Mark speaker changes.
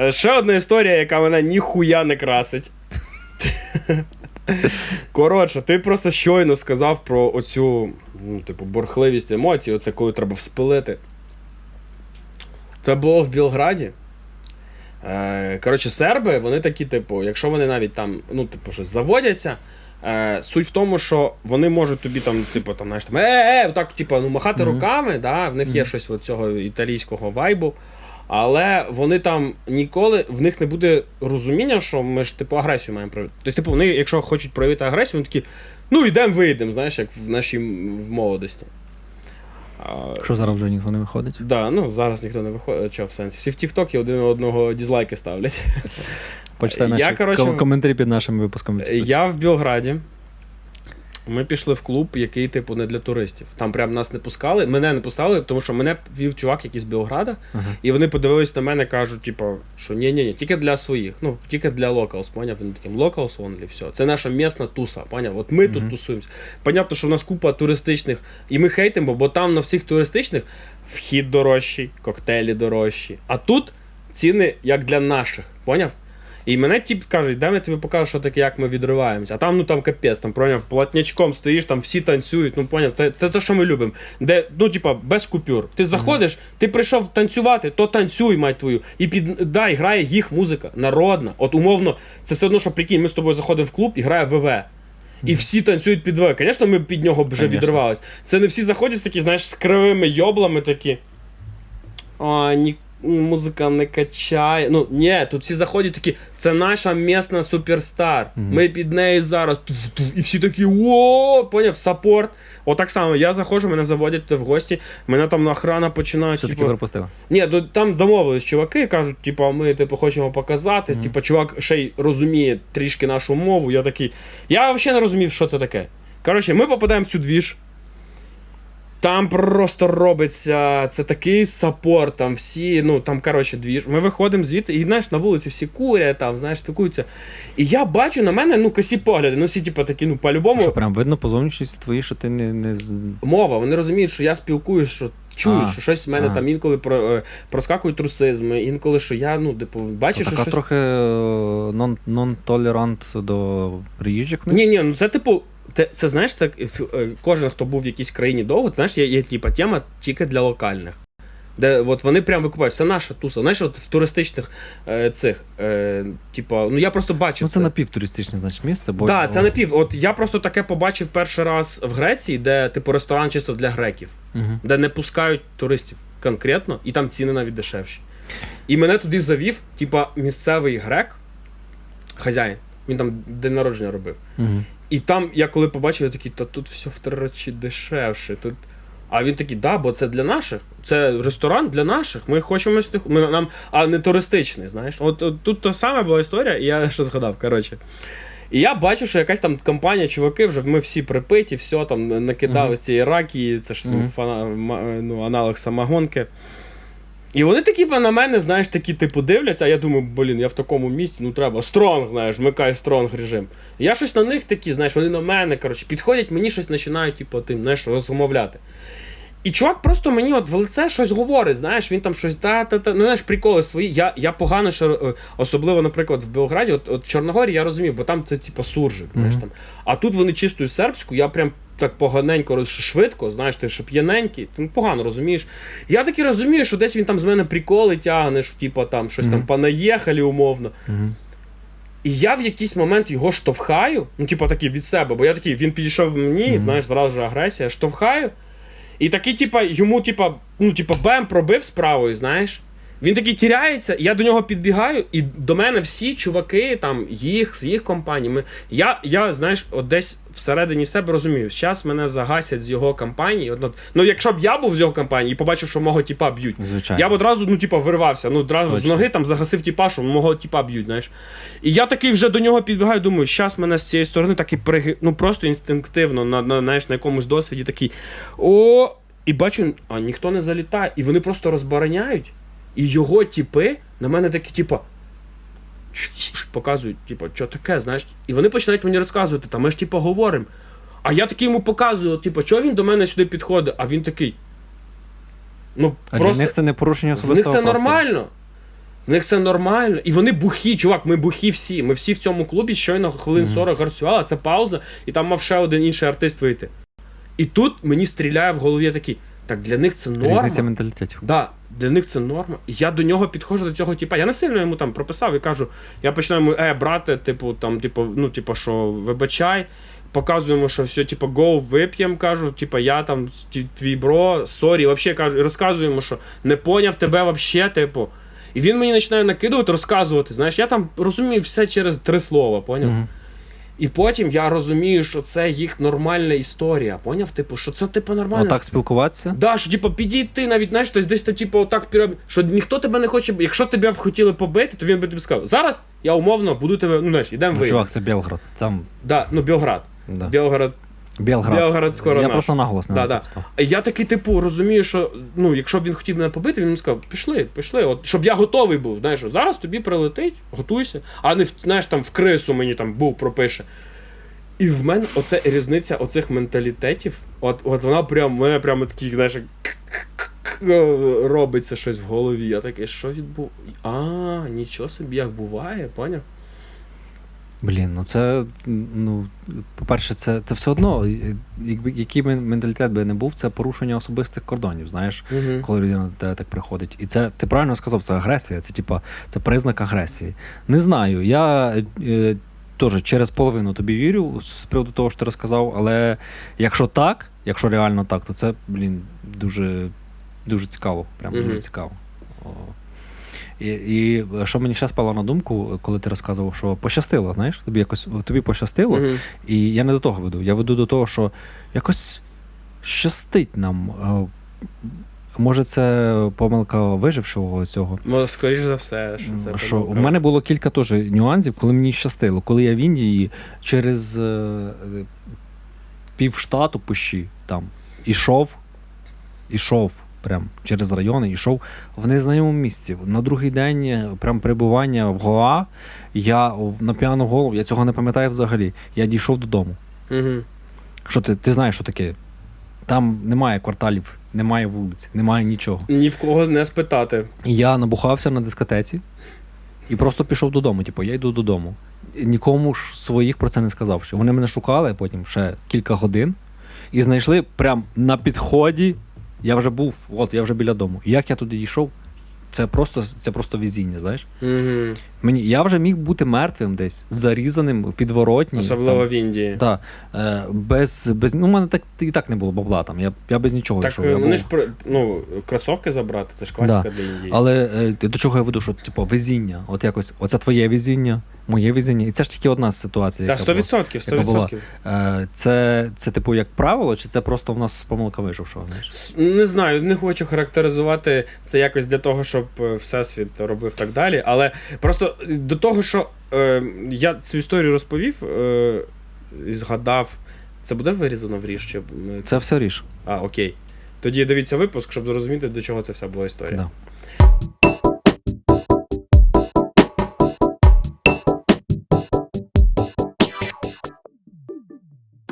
Speaker 1: Е, Ще одна історія, яка мене ніхуя не красить. Коротше, ти просто щойно сказав про оцю, ну, типу, борхливість емоцій, оце коли треба вспилити. Це було в Білграді. Е, коротше, серби, вони такі, типу, якщо вони навіть там, ну, типу, щось заводяться. Е, суть в тому, що вони можуть тобі там, типу, там, знаєш, там, е, е, так, типу, ну, махати руками, да, в них є щось от цього італійського вайбу. Але вони там ніколи, в них не буде розуміння, що ми ж типу агресію маємо проявити. Тобто, типу, вони, якщо хочуть проявити агресію, вони такі, ну йдемо, вийдемо, знаєш, як в нашій в молодості.
Speaker 2: Що зараз вже ніхто не виходить?
Speaker 1: Да, ну зараз ніхто не виходить, що в сенсі. Всі в Тіктокі один одного дізлайки ставлять.
Speaker 2: Почитай
Speaker 1: Я,
Speaker 2: наші
Speaker 1: коротше,
Speaker 2: ком- коментарі під нашими випусками.
Speaker 1: Я в Білграді. Ми пішли в клуб, який, типу, не для туристів. Там прям нас не пускали. Мене не пускали, тому що мене вів чувак, який з Білграда,
Speaker 2: Ага.
Speaker 1: і вони подивились на мене, кажуть, типу, що ні, ні, ні, тільки для своїх. Ну, тільки для locals, поняв? Він таким locals only, все. Це наша місна туса, поняв? От ми тут тусуємося. Понятно, що в нас купа туристичних, і ми хейтимо, бо там на всіх туристичних вхід дорожчий, коктейлі дорожчі. А тут ціни як для наших, поняв? І мене тип каже, дай я тобі покажу, що таке, як ми відриваємося. А там, ну там капець, там поняв, платнячком стоїш, там всі танцюють. Ну поняв, це, це те, що ми любимо. Де, ну, типа, без купюр. Ти заходиш, ти прийшов танцювати, то танцюй, мать твою. І під да, і грає їх музика, народна. От умовно, це все одно, що прикинь, ми з тобою заходимо в клуб і грає ВВ. І всі танцюють під ВВ. Звісно, ми під нього вже
Speaker 2: Конечно.
Speaker 1: відривались. Це не всі заходять такі, знаєш, з кривими йоблами такі. А, ні, музика не качає. Ну, ні, тут всі заходять такі, це наша місна суперстар. Ми під неї зараз. Туф-туф. І всі такі, о, поняв, саппорт. Отак само, я заходжу, мене заводять туди в гості, мене там охрана починає.
Speaker 2: Що таки
Speaker 1: типу,
Speaker 2: пропустила?
Speaker 1: ні, то там домовились чуваки, кажуть, типу, ми типу, хочемо показати. Типу, чувак ще й розуміє трішки нашу мову. Я такий. Я взагалі не розумів, що це таке. Коротше, ми попадаємо в цю двіж. Там просто робиться це такий саппорт, там всі, ну там, коротше, двіж. Ми виходимо звідти, і знаєш, на вулиці всі курять, там, знаєш, спілкуються. І я бачу на мене ну, косі погляди. Ну, всі, типу, такі, ну, по-любому.
Speaker 2: Що прям видно по зовнішності твої, що ти не, не з-
Speaker 1: мова, вони розуміють, що я спілкуюсь, що чую,
Speaker 2: А,
Speaker 1: що щось в мене
Speaker 2: а.
Speaker 1: там інколи про, е, проскакують трусизми, інколи, що я, ну, типу, бачу, що
Speaker 2: така
Speaker 1: щось.
Speaker 2: трохи е, нон- нон-толерант до приїжджих.
Speaker 1: Ні, ні, ну це типу. Те, це знаєш, так е, кожен, хто був в якійсь країні довго, знаєш, є, є типа тема тільки для локальних. Де от вони прям викупають, це наша туса. Знаєш, от в туристичних е, цих, е, типа, ну я просто бачив.
Speaker 2: Ну, це напівтуристичне, значить, місце, бо.
Speaker 1: Так, це напів. От я просто таке побачив перший раз в Греції, де, типу, ресторан чисто для греків.
Speaker 2: Угу.
Speaker 1: де не пускають туристів конкретно, і там ціни навіть дешевші. І мене туди завів, типа, місцевий грек, хазяїн. Він там день народження робив.
Speaker 2: Угу.
Speaker 1: І там, я коли побачив, я такий, та тут все в три рази дешевше. Тут... А він такий, да, бо це для наших. Це ресторан для наших. Ми хочемо ми, нам, а не туристичний, знаєш. От, от тут та саме була історія, і я що згадав, коротше. І я бачу, що якась там компанія, чуваки, вже ми всі припиті, все там накидали
Speaker 2: Мгм.
Speaker 1: цієї ракії, це ж ну,
Speaker 2: Мгм.
Speaker 1: фана, ну, аналог самогонки. І вони такі на мене, знаєш, такі типу дивляться, а я думаю, блін, я в такому місці, ну треба стронг, знаєш, вмикай стронг режим. Я щось на них такі, знаєш, вони на мене, коротше, підходять, мені щось починають, типу, тим, знаєш, розмовляти. І чувак просто мені от в лице щось говорить, знаєш, він там щось та-та-та, ну знаєш, приколи свої. Я, я погано ще, е, особливо, наприклад, в Белграді, от, от в Чорногорі я розумів, бо там це типу суржик, знаєш
Speaker 2: Мгм.
Speaker 1: там. А тут вони чистою сербську, я прям так поганенько, швидко, знаєш, ти ще п'яненький, ти погано розумієш. Я таки розумію, що десь він там з мене приколи тягне, що типу там щось там
Speaker 2: Мгм.
Speaker 1: понаїхали умовно.
Speaker 2: Угу.
Speaker 1: І я в якийсь момент його штовхаю, ну, типу, такий від себе, бо я такий, він підійшов мені,
Speaker 2: Мгм.
Speaker 1: знаєш, зразу ж агресія, штовхаю. І такий, типа, йому, типа, ну, типа, бем пробив справою, знаєш. Він такий тіряється, я до нього підбігаю, і до мене всі чуваки, там, їх, з їх компаній. Ми... Я, я, знаєш, от десь всередині себе розумію, зараз мене загасять з його компанії. От, ну, якщо б я був з його компанії і побачив, що мого тіпа б'ють,
Speaker 2: Звичайно.
Speaker 1: я б одразу, ну, типа, вирвався. Ну, одразу з ноги там загасив тіпа, що мого тіпа б'ють, знаєш. І я такий вже до нього підбігаю, думаю, щас мене з цієї сторони так і приги... ну просто інстинктивно, на, на, знаєш, на якомусь досвіді такий. О! І бачу, а ніхто не залітає. І вони просто розбороняють. І його тіпи на мене такі, типа. Показують, типу, що таке, знаєш. І вони починають мені розказувати, та ми ж типу говоримо. А я такий йому показую, типу, що він до мене сюди підходить, а він такий. Ну,
Speaker 2: А
Speaker 1: просто
Speaker 2: для них це не порушення
Speaker 1: в них це нормально. В них це нормально. І вони бухі, чувак, ми бухі всі. Ми всі в цьому клубі щойно хвилин 40 гарцювали, це пауза, і там мав ще один інший артист вийти. І тут мені стріляє в голові такий. Так для них це норма.
Speaker 2: Різниця менталітетів.
Speaker 1: Да, для них це норма. І я до нього підходжу до цього, типа, я не сильно йому там прописав і кажу, я починаю йому, е, брате, типу, там, типу, ну, типу, що вибачай. Показуємо, що все, типу, гоу, вип'ємо, кажу, типу, я там твій бро, сорі, вообще кажу, і розказуємо, що не поняв тебе вообще, типу. І він мені починає накидувати, розказувати. Знаєш, я там розумію все через три слова, поняв?
Speaker 2: Мгм.
Speaker 1: І потім я розумію, що це їх нормальна історія. Поняв? Типу, що це типу нормально.
Speaker 2: Отак спілкуватися.
Speaker 1: Да, що типу, підійти навіть, знаєш, то десь типу, отак що ніхто тебе не хоче. Якщо тебе б хотіли побити, то він би тобі сказав: зараз я умовно буду тебе, ну знаєш, ідемо
Speaker 2: Ну,
Speaker 1: ви.
Speaker 2: чувак, це Білград. Там,
Speaker 1: Да, ну Білград.
Speaker 2: да.
Speaker 1: Білград.
Speaker 2: Білград.
Speaker 1: Білград скоро
Speaker 2: Я
Speaker 1: наш.
Speaker 2: просто наголос не
Speaker 1: Да, да.
Speaker 2: написав.
Speaker 1: Я такий, типу, розумію, що ну, якщо б він хотів мене побити, він мені сказав, пішли, пішли, от, щоб я готовий був. Знаєш, що зараз тобі прилетить, готуйся, а не в, знаєш, там в крису мені там був пропише. І в мене оце різниця оцих менталітетів. От, от вона прям, в мене прямо такий, знаєш, робиться щось в голові. Я такий, що відбув? А, нічого собі, як буває, поняв?
Speaker 2: Блін, ну це, ну, по-перше, це, це все одно, якби який менталітет би не був, це порушення особистих кордонів, знаєш,
Speaker 1: Угу.
Speaker 2: коли людина до тебе так приходить. І це ти правильно сказав, це агресія, це типа це признак агресії. Не знаю. Я е, теж через половину тобі вірю з приводу того, що ти розказав, але якщо так, якщо реально так, то це, блін, дуже, дуже цікаво. Прям
Speaker 1: Мгм.
Speaker 2: дуже цікаво. І, і що мені ще спало на думку, коли ти розказував, що пощастило, знаєш, тобі якось тобі пощастило,
Speaker 1: Угу.
Speaker 2: і я не до того веду. Я веду до того, що якось щастить нам. Е, Може, це помилка вижившого цього.
Speaker 1: Ну, скоріш за все, що це
Speaker 2: що у мене було кілька теж нюансів, коли мені щастило. Коли я в Індії через е, півштату пущі там ішов, ішов прям через райони, ішов в незнайомому місці. На другий день е, прям перебування в Гоа, я на п'яну голову, я цього не пам'ятаю взагалі. Я дійшов додому.
Speaker 1: Угу.
Speaker 2: Що ти, ти знаєш, що таке? Там немає кварталів, немає вулиць, немає нічого.
Speaker 1: Ні в кого не спитати.
Speaker 2: Я набухався на дискотеці і просто пішов додому. Типу, я йду додому. Нікому ж своїх про це не сказав. Що вони мене шукали потім ще кілька годин і знайшли прям на підході. Я вже був, от я вже біля дому. Як я туди дійшов, це просто, це просто везіння, знаєш?
Speaker 1: Угу.
Speaker 2: Мені, я вже міг бути мертвим десь, зарізаним в підворотні.
Speaker 1: Особливо
Speaker 2: там,
Speaker 1: в Індії.
Speaker 2: Да, е, без, без, ну, у мене так і так не було бабла там. Я, я без нічого
Speaker 1: Так
Speaker 2: йшов.
Speaker 1: е,
Speaker 2: Я
Speaker 1: вони
Speaker 2: був...
Speaker 1: ж ну, кросовки забрати, це ж класика для Індії.
Speaker 2: Але е, до чого я веду, що типу, везіння, от якось, оце твоє везіння, моє везіння. І це ж тільки одна ситуація.
Speaker 1: Та
Speaker 2: яка
Speaker 1: 100%,
Speaker 2: яка була.
Speaker 1: 100%.
Speaker 2: була. Е, це, це, типу, як правило, чи це просто в нас помилка вижившого?
Speaker 1: Не знаю, не хочу характеризувати це якось для того, щоб е, Всесвіт робив так далі. Але просто е, до того, що е, я цю історію розповів е, і згадав. Це буде вирізано в ріж? Чи...
Speaker 2: Це все ріж.
Speaker 1: А, окей. Тоді дивіться випуск, щоб зрозуміти, до чого це вся була історія.
Speaker 2: Да.